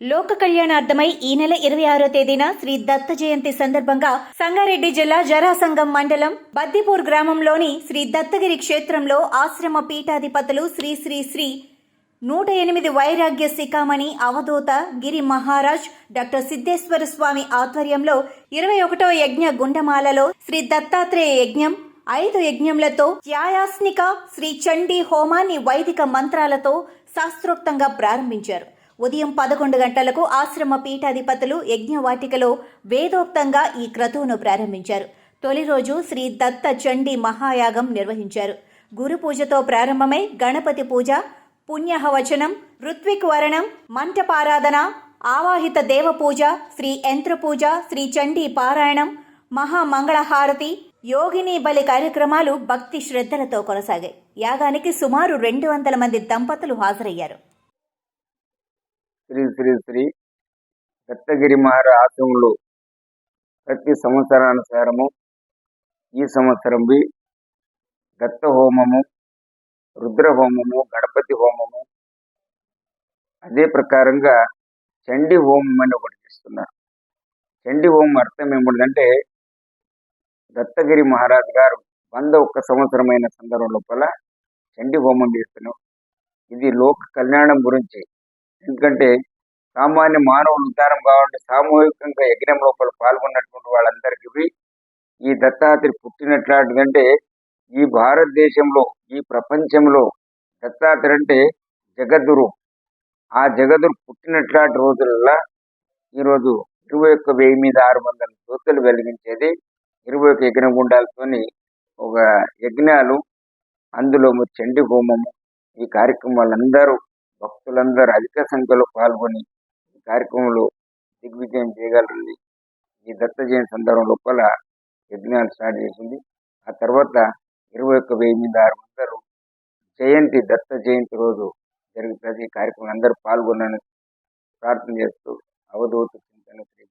లోక కళ్యాణార్థమై ఈ నెల ఇరవై ఆరో తేదీన శ్రీ దత్త జయంతి సందర్భంగా సంగారెడ్డి జిల్లా జరాసంగం మండలం బద్దిపూర్ గ్రామంలోని శ్రీ దత్తగిరి క్షేత్రంలో ఆశ్రమ పీఠాధిపతులు శ్రీ శ్రీ శ్రీ నూట ఎనిమిది వైరాగ్య శిఖామణి అవధూత గిరి మహారాజ్ డాక్టర్ సిద్ధేశ్వర స్వామి ఆధ్వర్యంలో ఇరవై ఒకటో యజ్ఞ గుండమాలలో శ్రీ దత్తాత్రేయ యజ్ఞం ఐదు యజ్ఞములతో త్యాయాస్నిక శ్రీ చండీ హోమాన్ని వైదిక మంత్రాలతో శాస్త్రోక్తంగా ప్రారంభించారు. ఉదయం పదకొండు గంటలకు ఆశ్రమ పీఠాధిపతులు యజ్ఞవాటికలో వేదోక్తంగా ఈ క్రతువును ప్రారంభించారు. తొలి రోజు శ్రీ దత్త చండీ మహాయాగం నిర్వహించారు. గురు పూజతో ప్రారంభమై గణపతి పూజ పుణ్యహవచనం ఋత్విక్ వరణం మంటపారాధన ఆవాహిత దేవ పూజ శ్రీ యంత్ర పూజ శ్రీ చండీ పారాయణం మహామంగళహారతి యోగిని బలి కార్యక్రమాలు భక్తి శ్రద్ధలతో కొనసాగాయి. యాగానికి సుమారు రెండు వందల మంది దంపతులు హాజరయ్యారు. శ్రీ శ్రీ శ్రీ దత్తగిరి మహారాజ్ ఆశ్రమంలో ప్రతి సంవత్సరానుసారము ఈ సంవత్సరం బి దత్త హోమము రుద్ర హోమము గణపతి హోమము. అదే ప్రకారంగా చండీ హోమం అని ఒకటి చేస్తున్నారు. చండీ హోమం అర్థం ఏమిటంటే దత్తగిరి మహారాజు గారు వంద ఒక్క సంవత్సరమైన సందర్భం లోపల చండీ హోమం చేస్తున్నాం ఇది లోక కళ్యాణం గురించి ఎందుకంటే సామాన్య మానవులు ఉద్ధారం కావాలంటే సామూహికంగా యజ్ఞం లోపల పాల్గొన్నటువంటి వాళ్ళందరికీ ఈ దత్తాత్రి పుట్టినట్లాంటిదంటే ఈ భారతదేశంలో ఈ ప్రపంచంలో దత్తాత్రి అంటే జగద్గురు. ఆ జగద్గురు పుట్టినట్లాంటి రోజులలో ఈరోజు ఇరవై ఒక్క వెయ్యి మీద ఆరు వందల జ్యోతులు వెలిగించేది ఇరవై ఒక్క యజ్ఞ గుండాలతోని ఒక యజ్ఞాలు అందులో చండి హోమము ఈ కార్యక్రమాలందరూ భక్తులందరూ అధిక సంఖ్యలో పాల్గొని ఈ కార్యక్రమంలో దిగ్విజయం చేయగలరు ఈ దత్త జయంతి సందర్భం లోపల యజ్ఞాలు స్టార్ట్ చేసింది. ఆ తర్వాత ఇరవై ఒక్క వెయ్యి మీద ఆరు వందలు జయంతి దత్త జయంతి రోజు జరుగుతుంది. ఈ కార్యక్రమం అందరూ పాల్గొనని ప్రార్థన చేస్తూ అవధూత చింతన శ్రీ